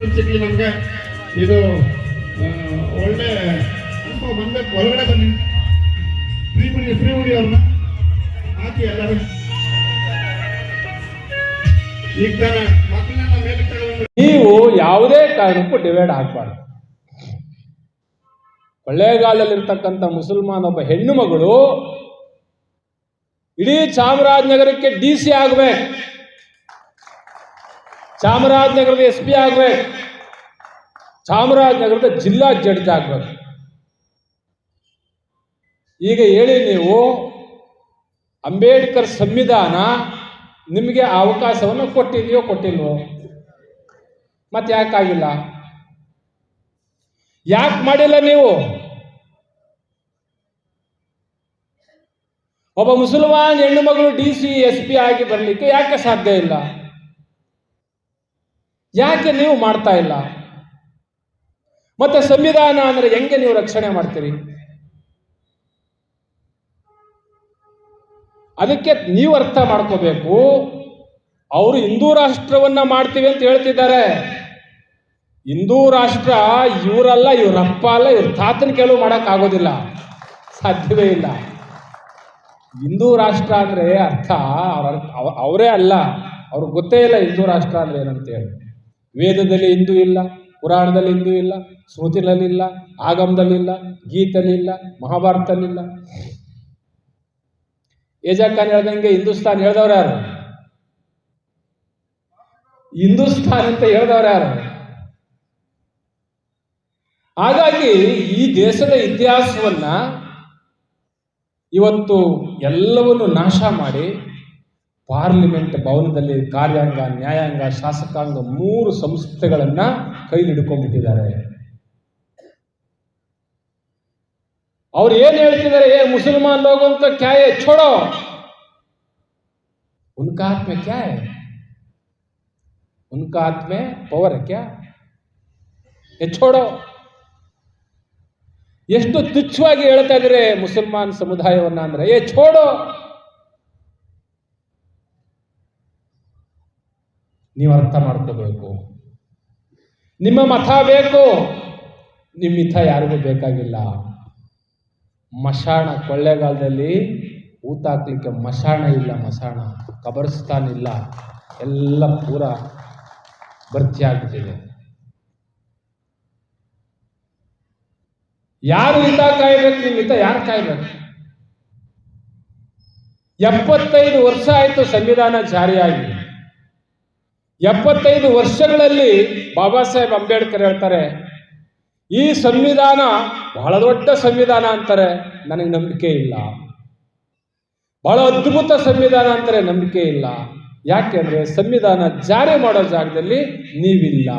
ನಮ್ಗೆ. ಇದು ಒಳ್ಳೆ ಮಂದೆ ಹೊರಗಡೆ ಬನ್ನಿ. ಫ್ರೀ ಬಿಡಿ ಫ್ರೀ ಬಿಡಿ ಅವ್ರನ್ನ. ಹಾಕಿ ಎಲ್ಲರೂ. ಈಗ ತಾನೆ ಮೇಲೆ ನೀವು ಯಾವುದೇ ಕಾರಣಕ್ಕೂ ಡಿವೈಡ್ ಆಗಬಾರ್ದು. ಕೊಳ್ಳೇಗಾಲದಲ್ಲಿರ್ತಕ್ಕಂಥ ಮುಸಲ್ಮಾನ್ ಒಬ್ಬ ಹೆಣ್ಣು ಮಗಳು ಇಡೀ ಚಾಮರಾಜನಗರಕ್ಕೆ ಡಿ ಸಿ ಆಗ್ಬೇಕು. ಚಾಮರಾಜನಗರದ ಎಸ್ ಪಿ ಆಗ್ಬೇಕು. ಚಾಮರಾಜನಗರದ ಜಿಲ್ಲಾ ಜಡ್ಜ್ ಆಗ್ಬೇಕು. ಈಗ ಹೇಳಿ ನೀವು, ಅಂಬೇಡ್ಕರ್ ಸಂವಿಧಾನ ನಿಮಗೆ ಅವಕಾಶವನ್ನು ಕೊಟ್ಟಿದೆಯೋ ಕೊಟ್ಟಿಲ್ವೋ? ಮತ್ತೆ ಯಾಕಾಗಿಲ್ಲ ಯಾಕೆ ಮಾಡಿಲ್ಲ ನೀವು? ಒಬ್ಬ ಮುಸಲ್ಮಾನ್ ಹೆಣ್ಣು ಮಗಳು ಡಿ ಸಿ ಎಸ್ ಪಿ ಆಗಿ ಬರಲಿಕ್ಕೆ ಯಾಕೆ ಸಾಧ್ಯ ಇಲ್ಲ? ಯಾಕೆ ನೀವು ಮಾಡ್ತಾ ಇಲ್ಲ? ಮತ್ತೆ ಸಂವಿಧಾನ ಅಂದ್ರೆ ಹೆಂಗೆ ನೀವು ರಕ್ಷಣೆ ಮಾಡ್ತೀರಿ? ಅದಕ್ಕೆ ನೀವು ಅರ್ಥ ಮಾಡ್ಕೋಬೇಕು. ಅವರು ಹಿಂದೂ ರಾಷ್ಟ್ರವನ್ನ ಮಾಡ್ತೀವಿ ಅಂತ ಹೇಳ್ತಿದ್ದಾರೆ. ಹಿಂದೂ ರಾಷ್ಟ್ರ ಇವರಲ್ಲ, ಇವರಪ್ಪ ಅಲ್ಲ, ಇವ್ರ ತಾತನ ಕೆಲವು ಮಾಡಕ್ ಆಗೋದಿಲ್ಲ. ಸಾಧ್ಯವೇ ಇಲ್ಲ. ಹಿಂದೂ ರಾಷ್ಟ್ರ ಅಂದ್ರೆ ಅರ್ಥ, ಅವ್ರ ಅವ- ಅವರೇ ಅಲ್ಲ. ಅವ್ರಿಗೆ ಗೊತ್ತೇ ಇಲ್ಲ ಹಿಂದೂ ರಾಷ್ಟ್ರ ಅಂದ್ರೆ ಏನಂತೇಳಿ. ವೇದದಲ್ಲಿ ಹಿಂದೂ ಇಲ್ಲ, ಪುರಾಣದಲ್ಲಿ ಹಿಂದೂ ಇಲ್ಲ ಸ್ಮೃತಿನಲ್ಲಿಲ್ಲ ಆಗಮದಲ್ಲಿಲ್ಲ, ಗೀತಲಿಲ್ಲ ಮಹಾಭಾರತದಲ್ಲಿಲ್ಲ ಏಜಾ ಖಾನ್ ಹೇಳ್ದಂಗೆ ಹಿಂದೂಸ್ತಾನ್ ಹೇಳ್ದವ್ರು ಯಾರು? ಹಿಂದೂಸ್ತಾನ್ ಅಂತ ಹೇಳ್ದವ್ರು ಯಾರು? ಹಾಗಾಗಿ ಈ ದೇಶದ ಇತಿಹಾಸವನ್ನ ಇವತ್ತು ಎಲ್ಲವನ್ನು ನಾಶ ಮಾಡಿ ಪಾರ್ಲಿಮೆಂಟ್ ಭವನದಲ್ಲಿ ಕಾರ್ಯಾಂಗ, ನ್ಯಾಯಾಂಗ, ಶಾಸಕಾಂಗ ಮೂರು ಸಂಸ್ಥೆಗಳನ್ನು ಕೈಲಿ ಹಿಡ್ಕೊಂಡ್ಬಿಟ್ಟಿದ್ದಾರೆ. ಅವ್ರು ಏನು ಹೇಳ್ತಿದ್ದಾರೆ, ಏ ಮುಸಲ್ಮಾನ್ ಲೋಗೋ ಅಂತ ಕ್ಯಾಯೆ ಛೋಡೋ? ಉನ್ಕ ಆತ್ಮೆ ಕ್ಯಾ ಉನ್ಕ ಆತ್ಮೆ ಪವರ್ ಕ್ಯಾ? ಛೋಡೋ? ಎಷ್ಟು ತುಚ್ಛವಾಗಿ ಹೇಳ್ತಾ ಇದ್ದಾರೆ ಮುಸಲ್ಮಾನ್ ಸಮುದಾಯವನ್ನ ಅಂದ್ರೆ, ಏ ಛೋಡೋ? ನೀವು ಅರ್ಥ ಮಾಡ್ಕೋಬೇಕು. ನಿಮ್ಮ ಮತ ಬೇಕು, ನಿಮ್ಮ ಮಿಥ ಯಾರಿಗೂ ಬೇಕಾಗಿಲ್ಲ. ಮಶಾಣ, ಕೊಳ್ಳೆಗಾಲದಲ್ಲಿ ಊತ ಹಾಕ್ಲಿಕ್ಕೆ ಮಶಾಣ ಇಲ್ಲ, ಮಶಾಣ. ಕಬರ್ಸ್ತಾನ್ ಇಲ್ಲ. ಎಲ್ಲ ಪೂರ ಭರ್ತಿ ಆಗ್ಬಿಟ್ಟಿದೆ. ಯಾರು ಹಿತ ಕಾಯ್ಬೇಕು ನಿಮ್ಮ ಹಿತ ಯಾರು ಕಾಯ್ಬೇಕು? ಎಪ್ಪತ್ತೈದು ವರ್ಷ ಆಯಿತು ಸಂವಿಧಾನ ಜಾರಿಯಾಗಿ. ಎಪ್ಪತ್ತೈದು ವರ್ಷಗಳಲ್ಲಿ ಬಾಬಾ ಸಾಹೇಬ್ ಅಂಬೇಡ್ಕರ್ ಹೇಳ್ತಾರೆ, ಈ ಸಂವಿಧಾನ ಬಹಳ ದೊಡ್ಡ ಸಂವಿಧಾನ ಅಂತಾರೆ, ನನಗೆ ನಂಬಿಕೆ ಇಲ್ಲ. ಬಹಳ ಅದ್ಭುತ ಸಂವಿಧಾನ ಅಂತಾರೆ, ನಂಬಿಕೆ ಇಲ್ಲ. ಯಾಕೆಂದ್ರೆ ಸಂವಿಧಾನ ಜಾರಿ ಮಾಡೋ ಜಾಗದಲ್ಲಿ ನೀವಿಲ್ಲ.